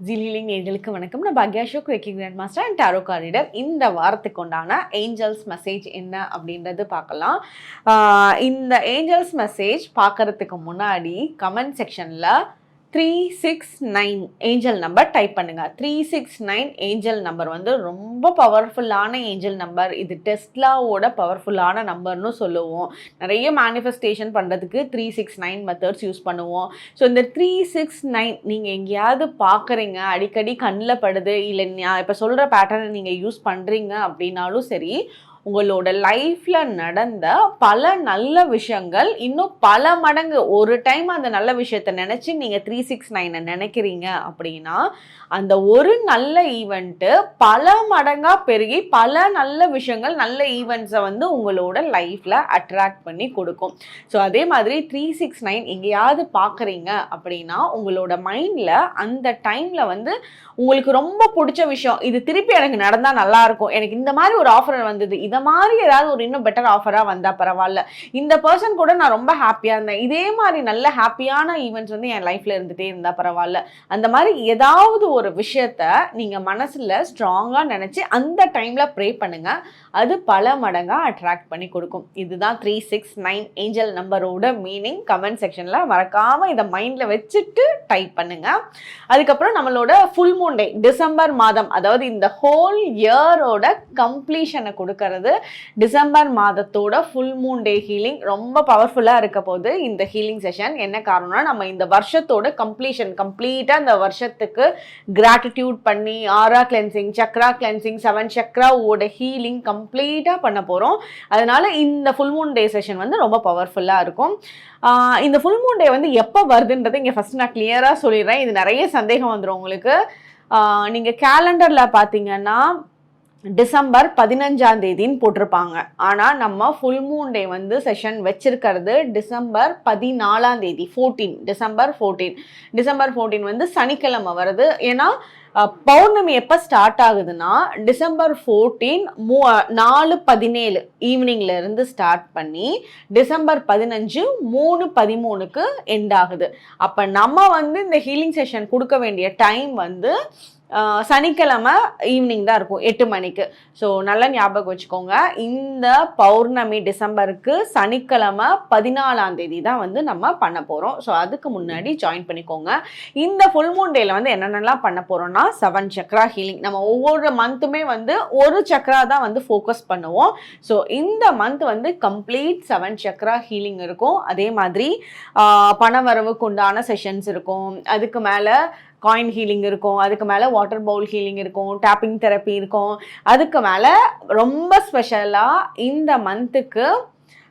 ஜிலிலிங் நேர்களுக்கு வணக்கம். நான் பாக்யா ஷோக் reiki grand master and tarot card reader இந்த வாரத்துக்கு உண்டான ஏஞ்சல்ஸ் மெசேஜ் என்ன அப்படின்றது பார்க்கலாம். இந்த ஏஞ்சல்ஸ் மெசேஜ் பார்க்கறதுக்கு முன்னாடி கமெண்ட் செக்ஷனில் three six nine angel number type பண்ணுங்கள் three six nine angel number வந்து ரொம்ப பவர்ஃபுல்லான ஏஞ்சல் நம்பர் இது டெஸ்ட்லாவோட பவர்ஃபுல்லான நம்பர்னு சொல்லுவோம். நிறைய மேனிஃபெஸ்டேஷன் பண்ணுறதுக்கு three six nine methods use பண்ணுவோம். ஸோ இந்த த்ரீ சிக்ஸ் நைன் நீங்கள் எங்கேயாவது பார்க்குறீங்க அடிக்கடி கண்ணில் படுது இல்லை நான் இப்போ சொல்கிற பேட்டர்னை நீங்கள் யூஸ் பண்ணுறீங்க அப்படின்னாலும் சரி உங்களோட லைஃப்பில் நடந்த பல நல்ல விஷயங்கள் இன்னும் பல மடங்கு ஒரு டைம் அந்த நல்ல விஷயத்த நினச்சி நீங்கள் த்ரீ சிக்ஸ் நைனை நினைக்கிறீங்க அப்படின்னா அந்த ஒரு நல்ல ஈவெண்ட்டு பல மடங்காக பெருகி பல நல்ல விஷயங்கள் நல்ல ஈவெண்ட்ஸை வந்து உங்களோட லைஃப்பில் அட்ராக்ட் பண்ணி கொடுக்கும். ஸோ அதே மாதிரி த்ரீ சிக்ஸ் நைன் எங்கேயாவது பார்க்குறீங்க அப்படின்னா உங்களோட மைண்டில் அந்த டைமில் வந்து உங்களுக்கு ரொம்ப பிடிச்ச விஷயம் இது திருப்பி எனக்கு நடந்தால் நல்லாயிருக்கும் எனக்கு இந்த மாதிரி ஒரு ஆஃபர் வந்தது இது மாதிரி ஏதாவது ஒரு இன்னும் பெட்டர் ஆஃபராக வந்தால் பரவாயில்ல. இந்த பர்சன் கூட நான் ரொம்ப ஹாப்பியாக இருந்தேன். இதே மாதிரி நல்ல ஹாப்பியான ஈவெண்ட்ஸ் வந்து என் லைஃப்பில் இருந்துகிட்டே இருந்தால் பரவாயில்ல. அந்த மாதிரி ஏதாவது ஒரு விஷயத்த நீங்கள் மனசில் ஸ்ட்ராங்காக நினச்சி அந்த டைமில் ப்ரே பண்ணுங்கள் அது பல மடங்காக அட்ராக்ட் பண்ணி கொடுக்கும். இதுதான் த்ரீ சிக்ஸ் நைன் ஏஞ்சல் நம்பரோட மீனிங் கமெண்ட் செக்ஷனில் மறக்காமல் இதை மைண்டில் வச்சுட்டு டைப் பண்ணுங்கள் அதுக்கப்புறம் நம்மளோட ஃபுல் மூன் டே டிசம்பர் மாதம் அதாவது இந்த ஹோல் இயரோட கம்ப்ளீஷனை கொடுக்கறது டிசம்பர் மாதத்தோட ஃபுல் மூன் டே ஹீலிங் ரொம்ப பவர்ஃபுல்லாக இருக்க போது இந்த ஹீலிங் செஷன் என்ன காரணம்னா நம்ம இந்த வருஷத்தோட கம்ப்ளீஷன் கம்ப்ளீட்டாக இந்த வருஷத்துக்கு கிராட்டிடியூட் பண்ணி aura cleansing chakra cleansing seven சக்ராவோட healing கம்ப்ளீட்டாக பண்ண போகிறோம் அதனால இந்த ஃபுல் மூன் டே செஷன் வந்து ரொம்ப பவர்ஃபுல்லாக இருக்கும். இந்த ஃபுல் மூன் டே வந்து எப்போ வருதுன்றதை இங்கே ஃபஸ்ட் நான் கிளியராக சொல்லிடுறேன். இது நிறைய சந்தேகம் வந்துடும் உங்களுக்கு. நீங்கள் கேலண்டரில் பார்த்தீங்கன்னா டிசம்பர் பதினஞ்சாம் தேதின்னு போட்டிருப்பாங்க. ஆனால் நம்ம ஃபுல் மூன் டே வந்து செஷன் வச்சிருக்கிறது டிசம்பர் பதினாலாம் தேதி fourteen December fourteen December fourteen வந்து சனிக்கிழமை வருது. ஏன்னா பௌர்ணமி எப்போ ஸ்டார்ட் ஆகுதுன்னா டிசம்பர் ஃபோர்டீன் மூ நாலு பதினேழு ஈவினிங்ல இருந்து ஸ்டார்ட் பண்ணி டிசம்பர் பதினஞ்சு மூணு பதிமூணுக்கு எண்ட் ஆகுது. அப்போ நம்ம வந்து இந்த ஹீலிங் செஷன் கொடுக்க வேண்டிய டைம் வந்து சனிக்கிழமை ஈவினிங் தான் இருக்கும் எட்டு மணிக்கு. ஸோ நல்லா ஞாபகம் வச்சுக்கோங்க இந்த பௌர்ணமி டிசம்பருக்கு சனிக்கிழமை பதினாலாம் தேதி தான் வந்து நம்ம பண்ண போகிறோம் ஸோ அதுக்கு முன்னாடி ஜாயின் பண்ணிக்கோங்க. இந்த ஃபுல் மூன் வந்து என்னென்னலாம் பண்ண போகிறோம்னா செவன் சக்ரா ஹீலிங் நம்ம ஒவ்வொரு மந்த்துமே வந்து ஒரு சக்ரா தான் வந்து ஃபோக்கஸ் பண்ணுவோம். ஸோ இந்த மந்த் வந்து கம்ப்ளீட் செவன் சக்ரா ஹீலிங் இருக்கும். அதே மாதிரி பணவரவுக்கு பண வரவுக்கு உண்டான செஷன்ஸ் இருக்கும். அதுக்கு மேலே காயின் ஹீலிங் இருக்கும் அதுக்கு மேலே வாட்டர் பவுல் ஹீலிங் இருக்கும் டேப்பிங் தெரப்பி இருக்கும். அதுக்கு மேலே ரொம்ப ஸ்பெஷலாக இந்த மந்த்துக்கு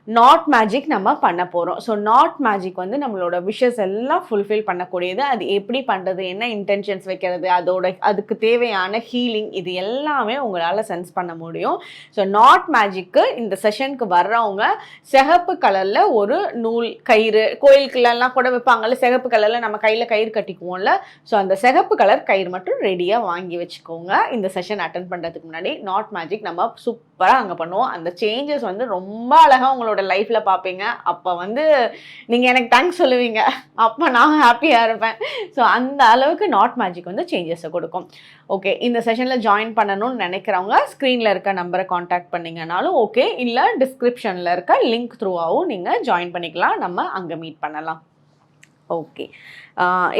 நாட் மேஜிக் நம்ம பண்ண போகிறோம் ஸோ நாட் மேஜிக் வந்து நம்மளோட விஷஸ் எல்லாம் ஃபுல்ஃபில் பண்ணக்கூடியது. அது எப்படி பண்ணுறது என்ன இன்டென்ஷன்ஸ் வைக்கிறது அதோட அதுக்கு தேவையான ஹீலிங் இது எல்லாமே உங்களால் சென்ஸ் பண்ண முடியும். ஸோ நாட் மேஜிக்கு இந்த செஷனுக்கு வர்றவங்க சிகப்பு கலரில் ஒரு நூல் கயிறு கோயிலுக்குள்ளலாம் கூட வைப்பாங்கல்ல சிகப்பு கலரில் நம்ம கையில் கயிறு கட்டிக்குவோம்ல. ஸோ அந்த சிகப்பு கலர் கயிறு மட்டும் ரெடியாக வாங்கி வச்சுக்கோங்க. இந்த செஷன் அட்டன் பண்ணுறதுக்கு முன்னாடி நாட் மேஜிக் நம்ம சூப்பராக அங்கே பண்ணுவோம். அந்த சேஞ்சஸ் வந்து ரொம்ப அழகாக உங்களோட லைஃப்பில் பார்ப்பீங்க அப்போ வந்து நீங்கள் எனக்கு தேங்க்ஸ் சொல்லுவீங்க. அப்போ நான் ஹாப்பியாக இருப்பேன். ஸோ அந்த அளவுக்கு நாட் மேஜிக் வந்து சேஞ்சஸை கொடுக்கும். ஓகே இந்த செஷனில் ஜாயின் பண்ணணும்னு நினைக்கிறவங்க ஸ்க்ரீனில் இருக்க நம்பரை காண்டாக்ட் பண்ணிங்கனாலும் ஓகே இல்லை டிஸ்கிரிப்ஷனில் இருக்க லிங்க் த்ரூவாகவும் நீங்கள் ஜாயின் பண்ணிக்கலாம். நம்ம அங்கே மீட் பண்ணலாம். ஓகே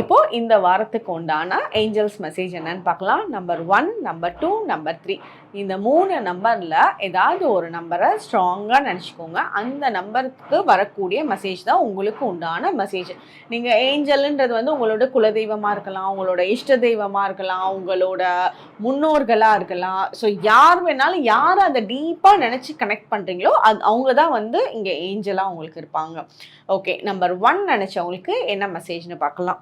இப்போது இந்த வாரத்துக்கு உண்டான ஏஞ்சல்ஸ் மெசேஜ் என்னன்னு பார்க்கலாம். Number one number two number three இந்த மூணு நம்பரில் ஏதாவது ஒரு நம்பரை ஸ்ட்ராங்காக நினச்சிக்கோங்க. அந்த நம்பருக்கு வரக்கூடிய மெசேஜ் தான் உங்களுக்கு உண்டான மெசேஜ் நீங்கள் ஏஞ்சல்ன்றது வந்து உங்களோட குலதெய்வமாக இருக்கலாம் உங்களோட இஷ்ட தெய்வமாக இருக்கலாம் உங்களோட முன்னோர்களாக இருக்கலாம். ஸோ யார் வேணாலும் யார் அதை டீப்பாக நினச்சி கனெக்ட் பண்ணுறீங்களோ அது அவங்க தான் வந்து இங்கே ஏஞ்சலாக உங்களுக்கு இருப்பாங்க. ஓகே நம்பர் ஒன் நினச்சவங்களுக்கு என்ன மெசேஜ்னு பார்க்கலாம். hello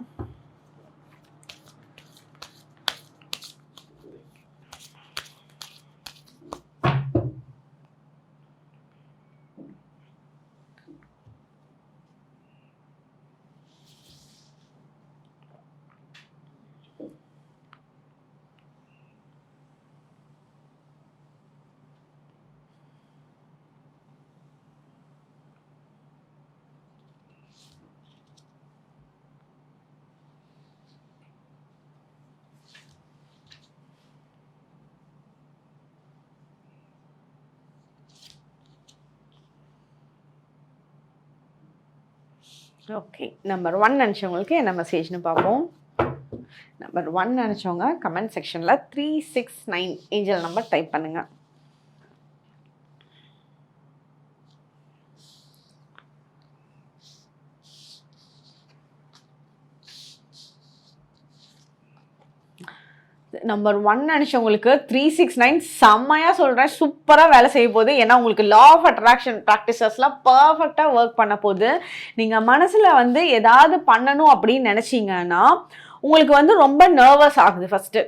ஓகே நம்பர் ஒன் நினச்சவங்களுக்கு என்ன மெசேஜ்னு பார்ப்போம். நம்பர் ஒன் நினச்சவங்க கமெண்ட் செக்ஷனில் three six nine angel number type பண்ணுங்கள் நம்பர் ஒன் நினச்சவங்களுக்கு த்ரீ சிக்ஸ் நைன் செம்மையாக சொல்கிறேன் சூப்பராக வேலை செய்ய போகுது. ஏன்னா உங்களுக்கு லா ஆஃப் அட்ராக்ஷன் ப்ராக்டிசஸ்லாம் பர்ஃபெக்டாக ஒர்க் பண்ண போகுது. நீங்கள் மனசில் வந்து ஏதாவது பண்ணணும் அப்படின்னு நினச்சிங்கன்னா உங்களுக்கு வந்து ரொம்ப நர்வஸ் ஆகுது ஃபஸ்ட்டு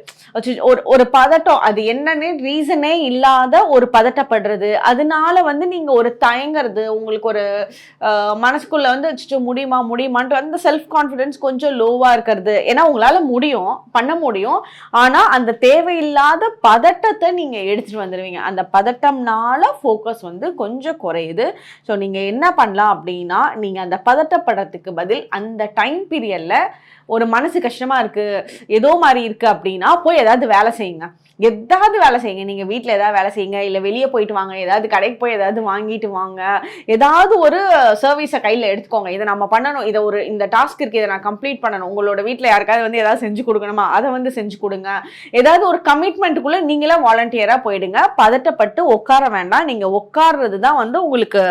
ஒரு ஒரு பதட்டம் அது என்னன்னு ரீசனே இல்லாத ஒரு பதட்டப்படுறது. அதனால வந்து நீங்கள் ஒரு தயங்குறது உங்களுக்கு ஒரு மனசுக்குள்ளே வந்து வச்சுட்டு முடியுமா முடியுமான்ற அந்த செல்ஃப் கான்ஃபிடென்ஸ் கொஞ்சம் லோவாக இருக்கிறது. ஏன்னா உங்களால் முடியும் பண்ண முடியும். ஆனால் அந்த தேவையில்லாத பதட்டத்தை நீங்கள் எடுத்துகிட்டு வந்துடுவீங்க அந்த பதட்டம்னால ஃபோக்கஸ் வந்து கொஞ்சம் குறையுது. ஸோ நீங்கள் என்ன பண்ணலாம் அப்படின்னா நீங்கள் அந்த பதட்டப்படுறதுக்கு பதில் அந்த டைம் பீரியடில் ஒரு மனசு கஷ்டமாக இருக்குது ஏதோ மாதிரி இருக்குது அப்படின்னா போய் ஏதாவது வேலை செய்யுங்க. எதாவது வேலை செய்யுங்க. நீங்கள் வீட்டில் ஏதாவது வேலை செய்யுங்க. இல்லை வெளியே போயிட்டு வாங்க. ஏதாவது கடைக்கு போய் ஏதாவது வாங்கிட்டு வாங்க. ஏதாவது ஒரு சர்வீஸை கையில் எடுத்துக்கோங்க. இதை நம்ம பண்ணணும். இதை ஒரு இந்த டாஸ்க் இருக்குது இதை நான் கம்ப்ளீட் பண்ணணும். உங்களோட வீட்டில் யாருக்காவது வந்து ஏதாவது செஞ்சு கொடுக்கணுமா? அதை வந்து செஞ்சு கொடுங்க. ஏதாவது ஒரு கமிட்மெண்ட்டுக்குள்ளே நீங்களே வாலண்டியராக போயிடுங்க. பதட்டப்பட்டு உட்கார வேண்டாம். நீங்கள் உட்கார்றது தான் வந்து உங்களுக்கு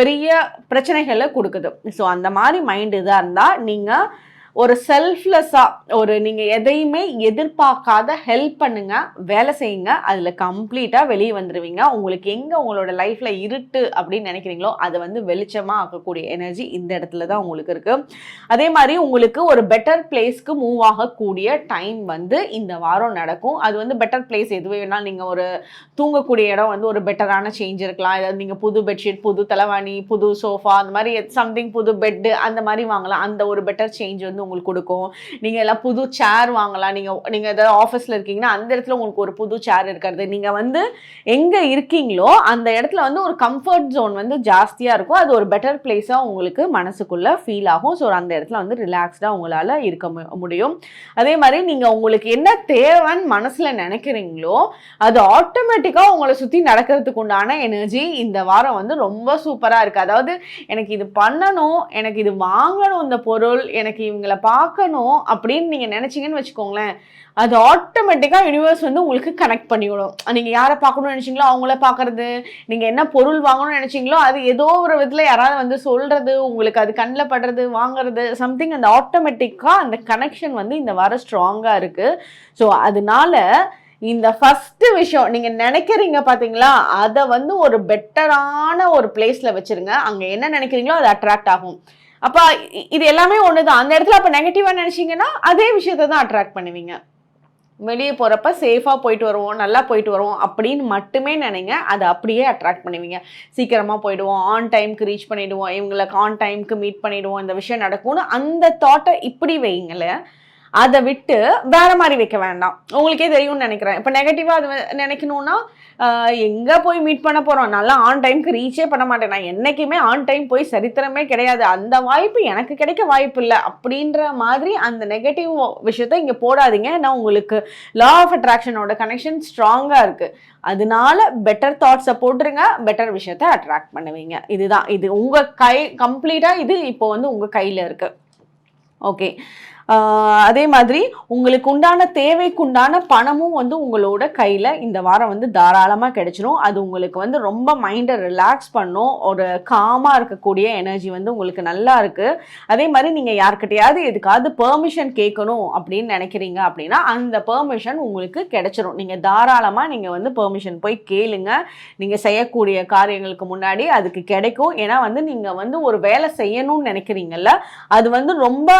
பெரிய பிரச்சனைகளை கொடுக்குது. ஸோ அந்த மாதிரி மைண்ட் இதாக இருந்தால் நீங்கள் ஒரு செல்ஃப்லெஸ்ஸாக ஒரு நீங்கள் எதையுமே எதிர்பார்க்காத ஹெல்ப் பண்ணுங்க வேலை செய்யுங்க அதில் கம்ப்ளீட்டாக வெளியே வந்துடுவீங்க உங்களுக்கு எங்கே உங்களோட லைஃப்பில் இருட்டு அப்படின்னு நினைக்கிறீங்களோ அதை வந்து வெளிச்சமாக ஆக்கக்கூடிய எனர்ஜி இந்த இடத்துல தான் உங்களுக்கு இருக்குது அதே மாதிரி உங்களுக்கு ஒரு பெட்டர் பிளேஸ்க்கு மூவ் ஆகக்கூடிய டைம் வந்து இந்த வாரம் நடக்கும். அது வந்து பெட்டர் பிளேஸ் எது வேணாலும் நீங்கள் ஒரு தூங்கக்கூடிய இடம் வந்து ஒரு பெட்டரான சேஞ்ச் இருக்கலாம். ஏதாவது நீங்கள் புது பெட்ஷீட் புது தலைவாணி புது சோஃபா அந்த மாதிரி சம்திங் புது பெட்டு அந்த மாதிரி வாங்கலாம். அந்த ஒரு பெட்டர் சேஞ்ச் வந்து உங்களுக்கு கொடுக்கும். நீங்கள் எல்லாம் புது சேர் வாங்கலாம். நீங்கள் நீங்கள் ஏதாவது ஆஃபீஸில் இருக்கீங்கன்னா அந்த இடத்துல உங்களுக்கு ஒரு புது சேர் இருக்கிறது. நீங்கள் வந்து எங்கே இருக்கீங்களோ அந்த இடத்துல வந்து ஒரு கம்ஃபர்ட் ஜோன் வந்து ஜாஸ்தியாக இருக்கும். அது ஒரு பெட்டர் பிளேஸாக உங்களுக்கு மனசுக்குள்ளே ஃபீல் ஆகும். ஸோ அந்த இடத்துல வந்து ரிலாக்ஸ்டாக உங்களால் இருக்க முடியும். அதே மாதிரி நீங்கள் உங்களுக்கு என்ன தேவைன்னு மனசில் நினைக்கிறீங்களோ அது ஆட்டோமேட்டிக்காக உங்களை சுற்றி நடக்கிறதுக்கு உண்டான எனர்ஜி இந்த வாரம் வந்து ரொம்ப சூப்பராக இருக்குது அதாவது எனக்கு இது பண்ணணும் எனக்கு இது வாங்கணும் இந்த பொருள் எனக்கு இவங்களை உங்களை பார்க்கணும் அப்படின்னு நீங்கள் நினச்சிங்கன்னு வச்சுக்கோங்களேன் அது ஆட்டோமேட்டிக்காக யூனிவர்ஸ் வந்து உங்களுக்கு கனெக்ட் பண்ணிவிடும். நீங்கள் யாரை பார்க்கணும்னு நினச்சிங்களோ அவங்கள பார்க்குறது நீங்கள் என்ன பொருள் வாங்கணும்னு நினச்சிங்களோ அது ஏதோ ஒரு விதத்தில் யாராவது வந்து சொல்கிறது உங்களுக்கு அது கண்ணில் படுறது வாங்குறது சம்திங் அந்த ஆட்டோமேட்டிக்காக அந்த கனெக்ஷன் வந்து இந்த வாரம் ஸ்ட்ராங்காக இருக்குது ஸோ அதனால இந்த ஃபஸ்ட்டு விஷயம் நீங்கள் நினைக்கிறீங்க பார்த்தீங்களா அதை வந்து ஒரு பெட்டரான ஒரு பிளேஸில் வச்சுருங்க. அங்கே என்ன நினைக்கிறீங்களோ அது அட்ராக்ட் ஆகும். அப்போ இது எல்லாமே ஒன்று தான் அந்த இடத்துல அப்போ நெகட்டிவாக நினச்சிங்கன்னா அதே விஷயத்தை தான் அட்ராக்ட் பண்ணுவீங்க. வெளியே போகிறப்ப சேஃபாக போயிட்டு வருவோம் நல்லா போயிட்டு வருவோம் அப்படின்னு மட்டுமே நினைங்க. அதை அப்படியே அட்ராக்ட் பண்ணுவீங்க. சீக்கிரமாக போயிடுவோம் ஆன் டைமுக்கு ரீச் பண்ணிவிடுவோம் இவங்களுக்கு ஆன் டைமுக்கு மீட் பண்ணிவிடுவோம் இந்த விஷயம் நடக்கும்னு அந்த தாட்டை இப்படி வைங்களேன் அதை விட்டு வேற மாதிரி வைக்க வேண்டாம். உங்களுக்கே தெரியும்னு நினைக்கிறேன். இப்போ நெகட்டிவாக அது நினைக்கணும்னா எங்கே போய் மீட் பண்ண போகிறோம் நல்லா ஆன் டைமுக்கு ரீச்சே பண்ண மாட்டேன். நான் என்றைக்குமே ஆன் டைம் போய் சரித்திரமே கிடையாது. அந்த வாய்ப்பு எனக்கு கிடைக்க வாய்ப்பு இல்லை. அப்படின்ற மாதிரி அந்த நெகட்டிவ் விஷயத்த இங்கே போடாதீங்க. ஏன்னா உங்களுக்கு லா ஆஃப் அட்ராக்ஷனோட கனெக்ஷன் ஸ்ட்ராங்காக இருக்குது அதனால பெட்டர் தாட்ஸை போட்டுருங்க. பெட்டர் விஷயத்த அட்ராக்ட் பண்ணுவீங்க. இதுதான். இது உங்கள் கை கம்ப்ளீட்டாக இது இப்போ வந்து உங்கள் கையில் இருக்குது ஓகே அதே மாதிரி உங்களுக்கு உண்டான தேவைக்குண்டான பணமும் வந்து உங்களோட கையில் இந்த வாரம் வந்து தாராளமாக கிடைச்சிரும். அது உங்களுக்கு வந்து ரொம்ப மைண்டை ரிலாக்ஸ் பண்ணும். ஒரு காமாக இருக்கக்கூடிய எனர்ஜி வந்து உங்களுக்கு நல்லா இருக்குது அதே மாதிரி நீங்கள் யார்கிட்டையாவது எதுக்காவது பெர்மிஷன் கேட்கணும் அப்படின்னு நினைக்கிறீங்க அப்படின்னா அந்த பெர்மிஷன் உங்களுக்கு கிடைச்சிரும். நீங்கள் தாராளமாக நீங்கள் வந்து பெர்மிஷன் போய் கேளுங்க. நீங்கள் செய்யக்கூடிய காரியங்களுக்கு முன்னாடி அதுக்கு கிடைக்கும். ஏன்னா வந்து நீங்கள் வந்து ஒரு வேலை செய்யணும்னு நினைக்கிறீங்கல்ல அது வந்து ரொம்ப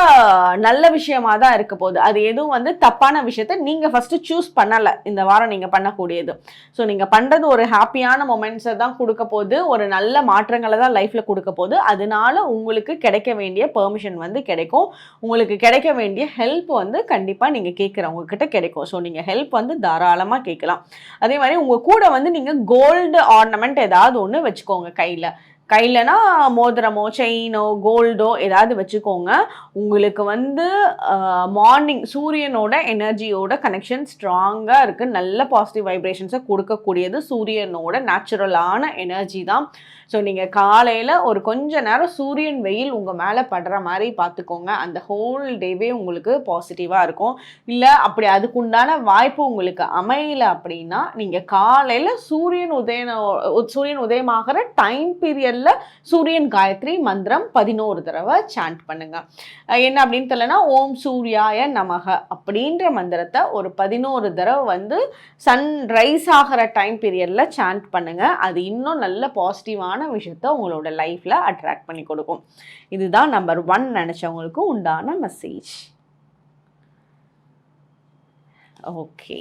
நல்ல விஷயமா தான் இருக்க போகுது. அது எதுவும் வந்து தப்பான விஷயத்த நீங்கள் ஃபஸ்ட்டு சூஸ் பண்ணலை. இந்த வாரம் நீங்கள் பண்ணக்கூடியது. ஸோ நீங்கள் பண்ணுறது ஒரு ஹாப்பியான மொமெண்ட்ஸை தான் கொடுக்க போகுது. ஒரு நல்ல மாற்றங்களை தான் லைஃப்பில் கொடுக்க போகுது. அதனால உங்களுக்கு கிடைக்க வேண்டிய பெர்மிஷன் வந்து கிடைக்கும். உங்களுக்கு கிடைக்க வேண்டிய ஹெல்ப் வந்து கண்டிப்பாக நீங்கள் கேட்குறவங்க கிட்ட கிடைக்கும். ஸோ நீங்கள் ஹெல்ப் வந்து தாராளமாக கேட்கலாம். அதே மாதிரி உங்கள் கூட வந்து நீங்கள் கோல்டு ஆர்னமெண்ட் ஏதாவது ஒன்று வச்சுக்கோங்க கையில். கையிலனா மோதிரமோ செயினோ கோல்டோ ஏதாவது வச்சுக்கோங்க. உங்களுக்கு வந்து மார்னிங் சூரியனோட எனர்ஜியோட கனெக்ஷன் ஸ்ட்ராங்காக இருக்குது நல்ல பாசிட்டிவ் வைப்ரேஷன்ஸை கொடுக்கக்கூடியது சூரியனோட நேச்சுரலான எனர்ஜி தான். ஸோ நீங்கள் காலையில் ஒரு கொஞ்ச நேரம் சூரியன் வெயில் உங்கள் மேலே படுற மாதிரி பார்த்துக்கோங்க அந்த ஹோல் டேவே உங்களுக்கு பாசிட்டிவாக இருக்கும். இல்லை அப்படி அதுக்குண்டான வாய்ப்பு உங்களுக்கு அமையல அப்படின்னா நீங்கள் காலையில் சூரியன் உதயன சூரியன் உதயமாகிற டைம் பீரியடில் சூரியன் காயத்ரி மந்திரம் பதினோரு தடவை சாண்ட் பண்ணுங்க. என்ன அப்படின்னு தெரியலனா ஓம் சூர்யாய நமக அப்படின்ற மந்திரத்தை ஒரு பதினோரு தடவை வந்து சன் ரைஸ் ஆகிற டைம் பீரியடில் சாண்ட் பண்ணுங்க. அது இன்னும் நல்ல பாசிட்டிவான உண்டான விஷயத்த உங்களோட லைஃப்பில் அட்ராக்ட் பண்ணி கொடுக்கும். இதுதான் நம்பர் ஒன் நினச்சவங்களுக்கு உண்டான மெசேஜ் ஓகே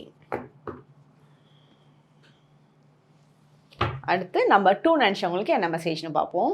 அடுத்து நம்பர் டூ நினச்சவங்களுக்கு என்ன மெசேஜ்னு பார்ப்போம்.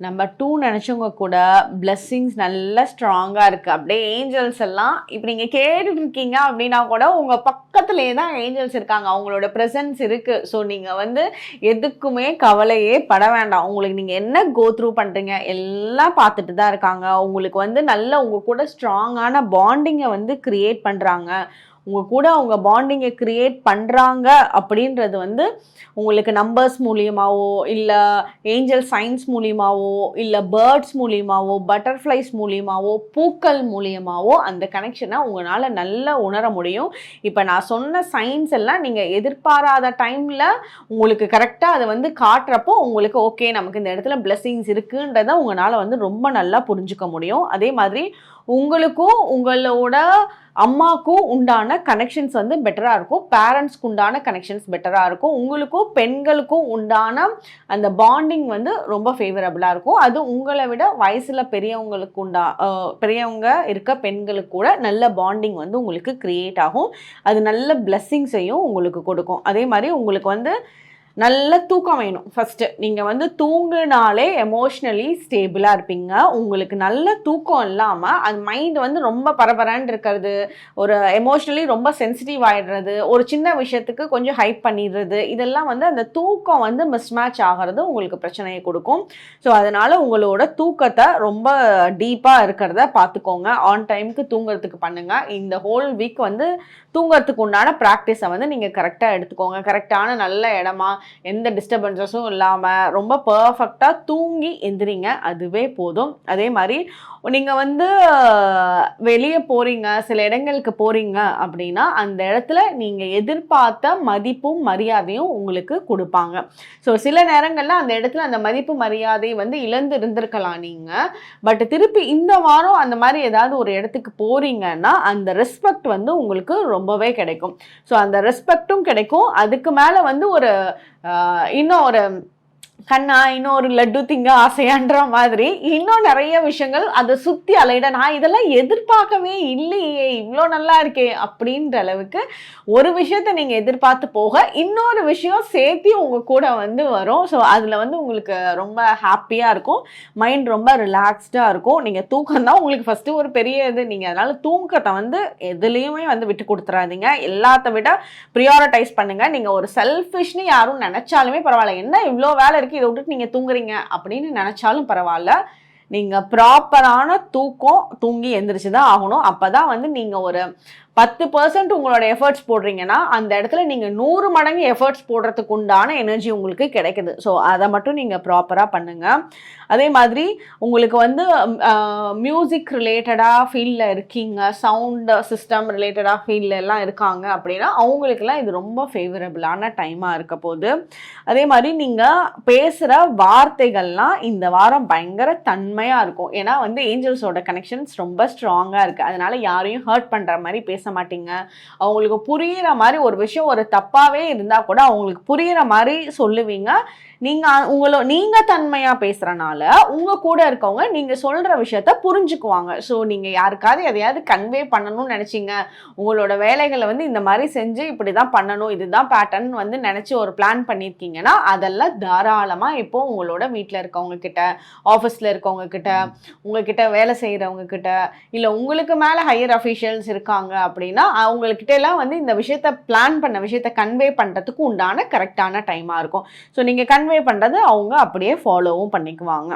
நம்பர் டூ நினச்சவங்க கூட பிளெஸ்ஸிங்ஸ் நல்லா ஸ்ட்ராங்காக இருக்குது அப்படியே ஏஞ்சல்ஸ் எல்லாம் இப்போ நீங்கள் கேட்டுட்டு இருக்கீங்க அப்படின்னா கூட உங்கள் பக்கத்துலேயே தான் ஏஞ்சல்ஸ் இருக்காங்க. அவங்களோட ப்ரெசன்ஸ் இருக்குது ஸோ நீங்கள் வந்து எதுக்குமே கவலையே பட வேண்டாம். உங்களுக்கு நீங்கள் என்ன கோ த்ரூ பண்ணுறீங்க எல்லாம் பார்த்துட்டு தான் இருக்காங்க. உங்களுக்கு வந்து நல்ல உங்கள் கூட ஸ்ட்ராங்கான பாண்டிங்கை வந்து க்ரியேட் பண்ணுறாங்க உங்கள் கூட அவங்க பாண்டிங்கை க்ரியேட் பண்ணுறாங்க அப்படின்றது வந்து உங்களுக்கு நம்பர்ஸ் மூலியமாகவோ இல்லை ஏஞ்சல் சயின்ஸ் மூலியமாகவோ இல்லை பேர்ட்ஸ் மூலியமாகவோ பட்டர்ஃப்ளைஸ் மூலியமாகவோ பூக்கள் மூலியமாகவோ அந்த கனெக்ஷனை உங்களால் நல்லா உணர முடியும். இப்போ நான் சொன்ன சயின்ஸ் எல்லாம் நீங்கள் எதிர்பாராத டைமில் உங்களுக்கு கரெக்டாக அதை வந்து காட்டுறப்போ உங்களுக்கு ஓகே நமக்கு இந்த இடத்துல பிளெஸ்ஸிங்ஸ் இருக்குன்றதை உங்களால் வந்து ரொம்ப நல்லா புரிஞ்சுக்க முடியும். அதே மாதிரி உங்களுக்கும் உங்களோட அம்மாக்கும் உண்டான கனெக்ஷன்ஸ் வந்து பெட்டராக இருக்கும். பேரண்ட்ஸ்க்கு உண்டான கனெக்ஷன்ஸ் பெட்டராக இருக்கும். உங்களுக்கும் பெண்களுக்கும் உண்டான அந்த பாண்டிங் வந்து ரொம்ப ஃபேவரபுளாக இருக்கும். அது உங்களை விட வயசில் பெரியவங்களுக்கு உண்டா பெரியவங்க இருக்க பெண்களுக்கு கூட நல்ல பாண்டிங் வந்து உங்களுக்கு க்ரியேட் ஆகும். அது நல்ல பிளெஸ்ஸிங்ஸையும் உங்களுக்கு கொடுக்கும். அதே மாதிரி உங்களுக்கு வந்து நல்ல தூக்கம் வேணும். ஃபஸ்ட்டு நீங்கள் வந்து தூங்குனாலே எமோஷ்னலி ஸ்டேபிளாக இருப்பீங்க. உங்களுக்கு நல்ல தூக்கம் இல்லாமல் அது மைண்ட் வந்து ரொம்ப பரபரன்னு இருக்கிறது. ஒரு எமோஷ்னலி ரொம்ப சென்சிட்டிவ் ஆகிடுறது ஒரு சின்ன விஷயத்துக்கு கொஞ்சம் ஹைப் பண்ணிடுறது. இதெல்லாம் வந்து அந்த தூக்கம் வந்து மிஸ்மேட்ச் ஆகிறது உங்களுக்கு பிரச்சனையை கொடுக்கும். ஸோ அதனால் உங்களோட தூக்கத்தை ரொம்ப டீப்பாக இருக்கிறத பார்த்துக்கோங்க. ஆன் டைமுக்கு தூங்குறதுக்கு பண்ணுங்கள் இந்த ஹோல் வீக் வந்து தூங்குறதுக்கு உண்டான ப்ராக்டிஸை வந்து நீங்கள் கரெக்டாக எடுத்துக்கோங்க. கரெக்டான நல்ல இடமா எந்த டிஸ்டர்பன்சஸும் இல்லாமல் ரொம்ப பர்ஃபெக்டாக தூங்கி எந்திரிங்க. அதுவே போதும். அதே மாதிரி நீங்கள் வந்து வெளியே போகிறீங்க சில இடங்களுக்கு போகிறீங்க அப்படின்னா அந்த இடத்துல நீங்கள் எதிர்பார்த்த மதிப்பும் மரியாதையும் உங்களுக்கு கொடுப்பாங்க. ஸோ சில நேரங்களில் அந்த இடத்துல அந்த மதிப்பு மரியாதை வந்து இழந்து இருந்திருக்கலாம் நீங்கள் பட் திருப்பி இந்த வாரம் அந்த மாதிரி ஏதாவது ஒரு இடத்துக்கு போகிறீங்கன்னா அந்த ரெஸ்பெக்ட் வந்து உங்களுக்கு ரொம்பவே கிடைக்கும். ஸோ அந்த ரெஸ்பெக்டும் கிடைக்கும். அதுக்கு மேலே வந்து ஒரு இன்னும் ஒரு கண்ணா இன்னும் ஒரு லட்டு திங்க ஆசையான்ற மாதிரி இன்னும் நிறைய விஷயங்கள் அதை சுற்றி அலையிட நான் இதெல்லாம் எதிர்பார்க்கவே இல்லையே இவ்வளோ நல்லா இருக்கே அப்படின்ற அளவுக்கு ஒரு விஷயத்த நீங்கள் எதிர்பார்த்து போக இன்னொரு விஷயம் சேர்த்து உங்கள் கூட வந்து வரும். ஸோ அதில் வந்து உங்களுக்கு ரொம்ப ஹாப்பியாக இருக்கும். மைண்ட் ரொம்ப ரிலாக்ஸ்டாக இருக்கும். நீங்கள் தூக்கம் தான் உங்களுக்கு ஃபஸ்ட்டு ஒரு பெரிய இது. நீங்கள் அதனால் தூக்கத்தை வந்து எதுலேயுமே வந்து விட்டு கொடுத்துறாதீங்க. எல்லாத்த விட ப்ரியாரிட்டைஸ் பண்ணுங்கள் நீங்கள் ஒரு செல்ஃபிஷ்னு யாரும் நினச்சாலுமே பரவாயில்ல. என்ன இவ்வளோ வேலை இருக்குது இதை விட்டுட்டு நீங்கள் தூங்குறீங்க அப்படின்னு நினச்சாலும் பரவாயில்ல. நீங்கள் ப்ராப்பரான தூக்கம் தூங்கி எந்திரிச்சு தான் ஆகணும். அப்போ தான் வந்து நீங்கள் ஒரு பத்து பர்சன்ட் உங்களோட எஃபர்ட்ஸ் போடுறீங்கன்னா அந்த இடத்துல நீங்கள் நூறு மடங்கு எஃபர்ட்ஸ் போடுறதுக்கு உண்டான எனர்ஜி உங்களுக்கு கிடைக்குது. ஸோ அதை மட்டும் நீங்கள் ப்ராப்பராக பண்ணுங்கள் அதே மாதிரி உங்களுக்கு வந்து மியூசிக் ரிலேட்டடாக ஃபீல்டில் இருக்கீங்க சவுண்ட் சிஸ்டம் ரிலேட்டடாக ஃபீல்டில் எல்லாம் இருக்காங்க அப்படின்னா அவங்களுக்கெல்லாம் இது ரொம்ப ஃபேவரபிளான டைமாக இருக்க போகுது. அதே மாதிரி நீங்கள் பேசுகிற வார்த்தைகள்லாம் இந்த வாரம் பயங்கர தன்மையாக இருக்கும். ஏன்னா வந்து ஏஞ்சல்ஸோட கனெக்ஷன்ஸ் ரொம்ப ஸ்ட்ராங்காக இருக்குது அதனால யாரையும் ஹர்ட் பண்ணுற மாதிரி பேச மாட்டீங்க. அவங்களுக்கு புரியிற மாதிரி ஒரு விஷயம் ஒரு தப்பாகவே இருந்தால் கூட அவங்களுக்கு புரியிற மாதிரி சொல்லுவீங்க. நீங்கள் உங்களோ நீங்கள் தன்மையாக பேசுகிறனால உங்கள் கூட இருக்கவங்க நீங்கள் சொல்கிற விஷயத்த புரிஞ்சுக்குவாங்க. ஸோ நீங்கள் யாருக்காவது எதையாவது கன்வே பண்ணணும்னு நினச்சிங்க. உங்களோட வேலைகளை வந்து இந்த மாதிரி செஞ்சு இப்படி தான் பண்ணணும் இதுதான் பேட்டர்ன் வந்து நினச்சி ஒரு பிளான் பண்ணியிருக்கீங்கன்னா அதெல்லாம் தாராளமாக இப்போ உங்களோட வீட்டில் இருக்கவங்க கிட்ட ஆஃபீஸில் இருக்கவங்க கிட்ட உங்ககிட்ட வேலை செய்கிறவங்க கிட்ட இல்லை உங்களுக்கு மேலே ஹையர் அஃபீஷியல்ஸ் இருக்காங்க அப்படின்னா அவங்கக்கிட்ட எல்லாம் வந்து இந்த விஷயத்த பிளான் பண்ண விஷயத்த கன்வே பண்ணுறதுக்கு உண்டான கரெக்டான டைமாக இருக்கும். ஸோ நீங்கள் கன் கன்வே பண்ணுறது அவங்க அப்படியே ஃபாலோவும் பண்ணிக்குவாங்க.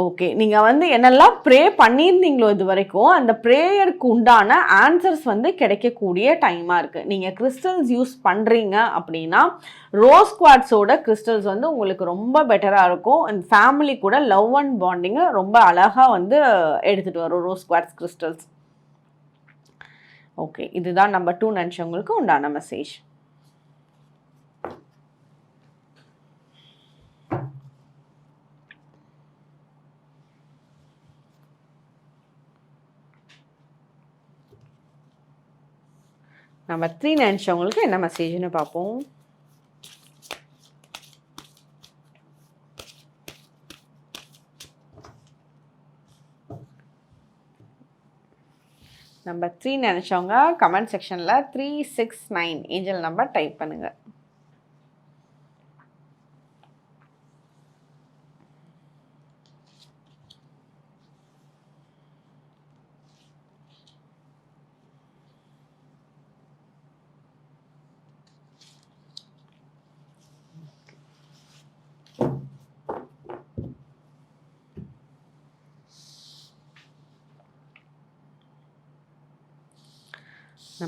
ஓகே நீங்கள் வந்து என்னெல்லாம் ப்ரே பண்ணியிருந்தீங்களோ இது வரைக்கும் அந்த ப்ரேயருக்கு உண்டான ஆன்சர்ஸ் வந்து கிடைக்கக்கூடிய டைமாக இருக்குது நீங்கள் கிறிஸ்டல்ஸ் யூஸ் பண்ணுறீங்க அப்படின்னா ரோஸ் குவாட்ஸோட கிறிஸ்டல்ஸ் வந்து உங்களுக்கு ரொம்ப பெட்டராக இருக்கும். அண்ட் ஃபேமிலி கூட லவ் அண்ட் பாண்டிங்கை ரொம்ப அழகாக வந்து எடுத்துகிட்டு வரும் ரோஸ் குவாட்ஸ் கிறிஸ்டல்ஸ் ஓகே இதுதான் நம்பர் டூ நினச்சவங்களுக்கு உண்டான மெசேஜ் நம்பர் த்ரீ நினச்சவங்களுக்கு என்ன மெசேஜ்னு பார்ப்போம். நம்பர் த்ரீ நினச்சவங்க கமெண்ட் செக்ஷனில் three six nine angel number type பண்ணுங்கள்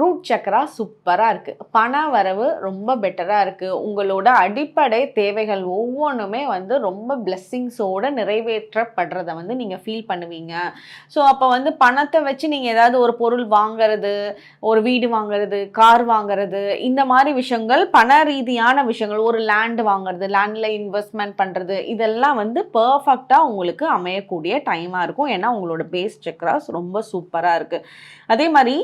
ரூட் சக்கரா சூப்பராக இருக்குது பண வரவு ரொம்ப பெட்டராக இருக்குது உங்களோட அடிப்படை தேவைகள் ஒவ்வொன்றுமே வந்து ரொம்ப பிளெஸ்ஸிங்ஸோடு நிறைவேற்றப்படுறத வந்து நீங்கள் ஃபீல் பண்ணுவீங்க. ஸோ அப்போ வந்து பணத்தை வச்சு நீங்கள் ஏதாவது ஒரு பொருள் வாங்குறது ஒரு வீடு வாங்குறது கார் வாங்குறது இந்த மாதிரி விஷயங்கள் பண ரீதியான விஷயங்கள் ஒரு லேண்டு வாங்குறது லேண்டில் இன்வெஸ்ட்மெண்ட் பண்ணுறது இதெல்லாம் வந்து பர்ஃபெக்டாக உங்களுக்கு அமையக்கூடிய டைமாக இருக்கும். ஏன்னா உங்களோட பேஸ் சக்கராஸ் ரொம்ப சூப்பராக இருக்குது அதே மாதிரி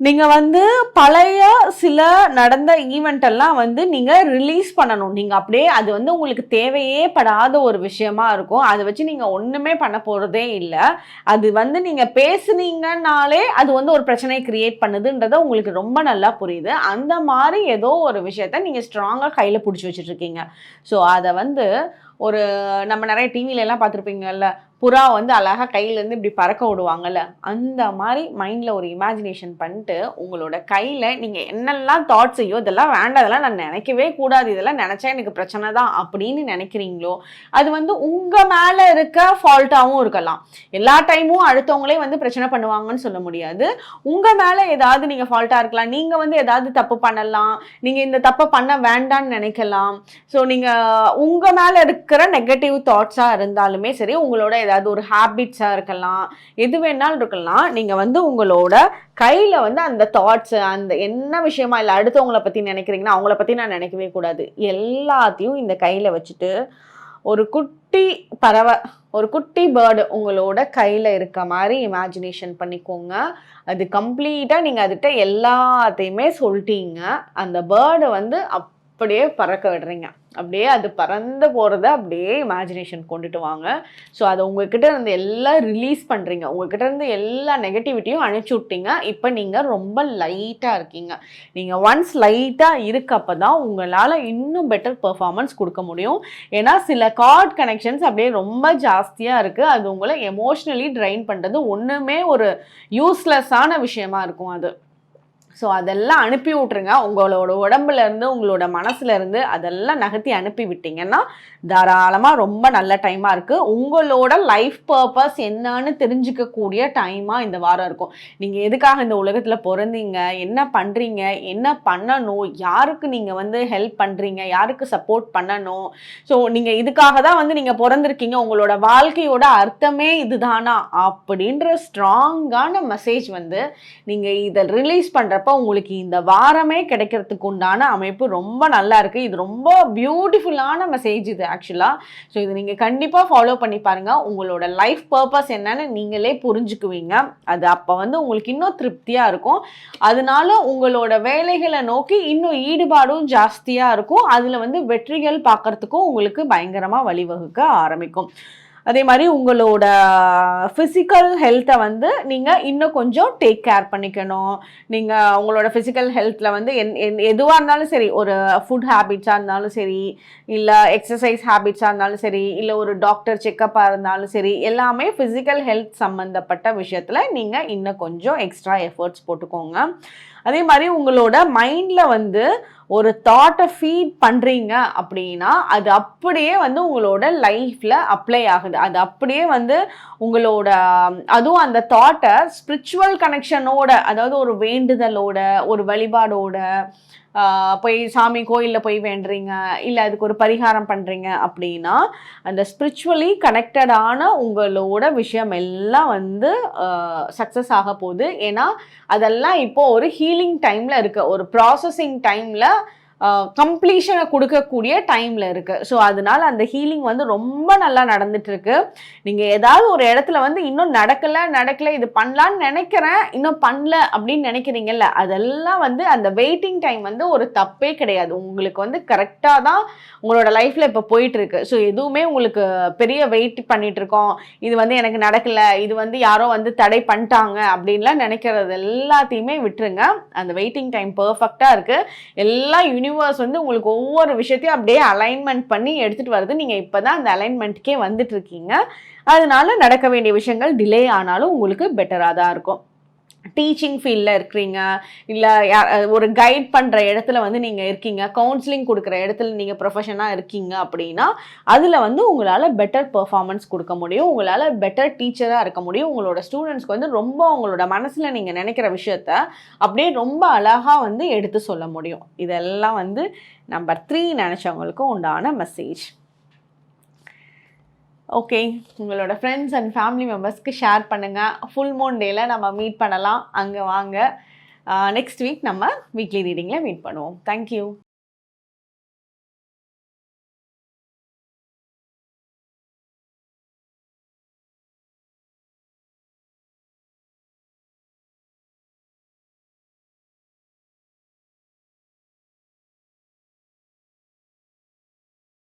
நீங்கள் வந்து பழைய சில நடந்த ஈவெண்ட்டெல்லாம் வந்து நீங்கள் ரிலீஸ் பண்ணணும். நீங்கள் அப்படியே அது வந்து உங்களுக்கு தேவையே படாத ஒரு விஷயமா இருக்கும். அதை வச்சு நீங்கள் ஒன்றுமே பண்ண போகிறதே இல்லை. அது வந்து நீங்கள் பேசுனீங்கன்னாலே அது வந்து ஒரு பிரச்சனையை கிரியேட் பண்ணுதுன்றதை உங்களுக்கு ரொம்ப நல்லா புரியுது. அந்த மாதிரி ஏதோ ஒரு விஷயத்த நீங்கள் ஸ்ட்ராங்காக கையில் பிடிச்சி வச்சுட்ருக்கீங்க ஸோ அதை வந்து ஒரு நம்ம நிறைய டிவில எல்லாம் பார்த்துருப்பீங்கல்ல புறா வந்து அழகாக கையிலேருந்து இப்படி பறக்க விடுவாங்கல்ல அந்த மாதிரி மைண்டில் ஒரு இமேஜினேஷன் பண்ணிட்டு உங்களோட கையில் நீங்கள் என்னெல்லாம் தாட்ஸ் ஐயோ இதெல்லாம் வேண்டாம் இதெல்லாம் நான் நினைக்கவே கூடாது இதெல்லாம் நினச்சா எனக்கு பிரச்சனை தான் அப்படின்னு நினைக்கிறீங்களோ அது வந்து உங்கள் மேலே இருக்க ஃபால்ட்டாகவும் இருக்கலாம். எல்லா டைமும் அடுத்தவங்களே வந்து பிரச்சனை பண்ணுவாங்கன்னு சொல்ல முடியாது. உங்கள் மேலே ஏதாவது நீங்கள் ஃபால்ட்டாக இருக்கலாம். நீங்கள் வந்து ஏதாவது தப்பு பண்ணலாம். நீங்கள் இந்த தப்பை பண்ண வேண்டாம்னு நினைக்கலாம். ஸோ நீங்கள் உங்கள் மேலே இருக்கிற நெகட்டிவ் தாட்ஸாக இருந்தாலுமே சரி உங்களோட ஏதாவது அது ஒரு ஹேபிட்ஸாக இருக்கலாம் எது வேணாலும் இருக்கலாம். நீங்கள் வந்து உங்களோட கையில் வந்து அந்த தாட்ஸு அந்த என்ன விஷயமா இல்லை அடுத்தவங்கள பற்றி நினைக்கிறீங்கன்னா அவங்கள பற்றி நான் நினைக்கவே கூடாது. எல்லாத்தையும் இந்த கையில் வச்சுட்டு ஒரு குட்டி பறவை ஒரு குட்டி பேர்டு உங்களோட கையில் இருக்க மாதிரி இமேஜினேஷன் பண்ணிக்கோங்க. அது கம்ப்ளீட்டாக நீங்கள் அதுகிட்ட எல்லாத்தையுமே சொல்லிட்டீங்க. அந்த பேர்டை வந்து அப்படியே பறக்க விடுறீங்க. அப்படியே அது பறந்து போகிறத அப்படியே இமேஜினேஷன் கொண்டுட்டு வாங்க. ஸோ அதை உங்ககிட்ட இருந்து எல்லாம் ரிலீஸ் பண்ணுறீங்க உங்ககிட்ட இருந்து எல்லா நெகட்டிவிட்டியும் அனுப்பிச்சி விட்டீங்க. இப்போ நீங்கள் ரொம்ப லைட்டாக இருக்கீங்க. நீங்கள் ஒன்ஸ் லைட்டாக இருக்கப்போ தான் உங்களால் இன்னும் பெட்டர் பெர்ஃபார்மன்ஸ் கொடுக்க முடியும். ஏன்னா சில கார்ட் கனெக்ஷன்ஸ் அப்படியே ரொம்ப ஜாஸ்தியாக இருக்குது அது உங்களை எமோஷ்னலி ட்ரைன் பண்ணுறது ஒன்றுமே ஒரு யூஸ்லெஸ்ஸான விஷயமா இருக்கும் அது. ஸோ அதெல்லாம் அனுப்பி விட்ருங்க உங்களோட உடம்புலேருந்து உங்களோட மனசுலேருந்து அதெல்லாம் நகர்த்தி அனுப்பி விட்டீங்கன்னா தாராளமாக ரொம்ப நல்ல டைமாக இருக்குது உங்களோட லைஃப் பர்பஸ் என்னன்னு தெரிஞ்சுக்கக்கூடிய டைமாக இந்த வாரம் இருக்கும். நீங்கள் எதுக்காக இந்த உலகத்தில் பிறந்தீங்க? என்ன பண்ணுறீங்க என்ன பண்ணணும்? யாருக்கு நீங்கள் வந்து ஹெல்ப் பண்ணுறீங்க யாருக்கு சப்போர்ட் பண்ணணும்? ஸோ நீங்கள் இதுக்காக தான் வந்து நீங்கள் பிறந்திருக்கீங்க. உங்களோட வாழ்க்கையோட அர்த்தமே இதுதானா? அப்படின்ற ஸ்ட்ராங்கான மெசேஜ் வந்து நீங்கள் இதை ரிலீஸ் பண்ணுற பண்ணுறப்ப உங்களுக்கு இந்த வாரமே கிடைக்கிறதுக்கு உண்டான அமைப்பு ரொம்ப நல்லா இருக்குது இது ரொம்ப பியூட்டிஃபுல்லான மெசேஜ் இது ஆக்சுவலாக ஸோ இது நீங்கள் கண்டிப்பாக ஃபாலோ பண்ணி பாருங்கள் உங்களோட லைஃப் பர்பஸ் என்னன்னு நீங்களே புரிஞ்சுக்குவீங்க. அது அப்போ வந்து உங்களுக்கு இன்னும் திருப்தியாக இருக்கும். அதனால உங்களோட வேலைகளை நோக்கி இன்னும் ஈடுபாடும் ஜாஸ்தியாக இருக்கும். அதில் வந்து வெற்றிகள் பார்க்கறதுக்கும் உங்களுக்கு பயங்கரமாக வழிவகுக்க ஆரம்பிக்கும். அதே மாதிரி உங்களோட ஃபிசிக்கல் ஹெல்த்தை வந்து நீங்கள் இன்னும் கொஞ்சம் டேக் கேர் பண்ணிக்கணும். நீங்கள் உங்களோட ஃபிசிக்கல் ஹெல்த்தில் வந்து என் என் எதுவாக இருந்தாலும் சரி ஒரு ஃபுட் ஹேபிட்ஸாக இருந்தாலும் சரி இல்லை எக்ஸசைஸ் ஹேபிட்ஸாக இருந்தாலும் சரி இல்லை ஒரு டாக்டர் செக்கப்பாக இருந்தாலும் சரி எல்லாமே ஃபிசிக்கல் ஹெல்த் சம்மந்தப்பட்ட விஷயத்தில் நீங்கள் இன்னும் கொஞ்சம் எக்ஸ்ட்ரா எஃபர்ட்ஸ் போட்டுக்கோங்க. அதே மாதிரி உங்களோட மைண்டில் வந்து ஒரு தாட்டை ஃபீட் பண்ணுறீங்க அப்படின்னா அது அப்படியே வந்து உங்களோட லைஃப்பில் அப்ளை ஆகுது. அது அப்படியே வந்து உங்களோட அதுவும் அந்த தாட்டை ஸ்பிரிச்சுவல் கனெக்ஷனோட அதாவது ஒரு வேண்டுதலோட ஒரு வழிபாடோட போய் சாமி கோயிலில் போய் வேண்டுறீங்க இல்லை அதுக்கு ஒரு பரிகாரம் பண்ணுறீங்க அப்படின்னா அந்த ஸ்பிரிச்சுவலி கனெக்டடான உங்களோட விஷயம் எல்லாம் வந்து சக்ஸஸ் ஆக போகுது. ஏன்னா அதெல்லாம் இப்போது ஒரு ஹீலிங் டைமில் இருக்குது ஒரு ப்ராசஸிங் டைமில் கம்ப்ளீஷனை கொடுக்கக்கூடிய டைமில் இருக்குது ஸோ அதனால அந்த ஹீலிங் வந்து ரொம்ப நல்லா நடந்துட்டுருக்கு. நீங்கள் ஏதாவது ஒரு இடத்துல வந்து இன்னும் நடக்கலை நடக்கலை இது பண்ணலான்னு நினைக்கிறேன் இன்னும் பண்ணல அப்படின்னு நினைக்கிறீங்கல்ல அதெல்லாம் வந்து அந்த வெயிட்டிங் டைம் வந்து ஒரு தப்பே கிடையாது. உங்களுக்கு வந்து கரெக்டாக தான் உங்களோட லைஃப்பில் இப்போ போயிட்டுருக்கு. ஸோ எதுவுமே உங்களுக்கு பெரிய வெயிட் பண்ணிகிட்ருக்கோம் இது வந்து எனக்கு நடக்கலை இது வந்து யாரோ வந்து தடை பண்ணிட்டாங்க அப்படின்லாம் நினைக்கிறது எல்லாத்தையுமே விட்டுருங்க. அந்த வெயிட்டிங் டைம் பர்ஃபெக்டாக இருக்குது எல்லாம் யூனிவர்ஸ் வந்து உங்களுக்கு ஒவ்வொரு விஷயத்தையும் அப்படியே அலைன்மெண்ட் பண்ணி எடுத்துகிட்டு வருது நீங்கள் இப்போ தான் அந்த அலைன்மெண்ட்டுக்கே வந்துட்டு இருக்கீங்க. அதனால நடக்க வேண்டிய விஷயங்கள் டிலே ஆனாலும் உங்களுக்கு பெட்டராக தான் இருக்கும். டீச்சிங் ஃபீல்டில் இருக்கிறீங்க இல்லை ஒரு கைட் பண்ணுற இடத்துல வந்து நீங்கள் இருக்கீங்க கவுன்சிலிங் கொடுக்குற இடத்துல நீங்கள் ப்ரொஃபஷனாக இருக்கீங்க அப்படின்னா அதில் வந்து உங்களால் பெட்டர் பெர்ஃபார்மன்ஸ் கொடுக்க முடியும் உங்களால் பெட்டர் டீச்சராக இருக்க முடியும் உங்களோட ஸ்டூடெண்ட்ஸ்க்கு வந்து ரொம்ப உங்களோட மனசில் நீங்கள் நினைக்கிற விஷயத்த அப்படியே ரொம்ப அழகாக வந்து எடுத்து சொல்ல முடியும். இதெல்லாம் வந்து நம்பர் த்ரீ நினச்சவங்களுக்கு உண்டான மெசேஜ் ஓகே உங்களோட ஃப்ரெண்ட்ஸ் அண்ட் ஃபேமிலி மெம்பர்ஸ்க்கு ஷேர் பண்ணுங்கள் ஃபுல் மூன் டேயில் நம்ம மீட் பண்ணலாம். அங்கே வாங்க. நெக்ஸ்ட் வீக் நம்ம வீக்லி ரீடிங்கில் மீட் பண்ணுவோம். Thank you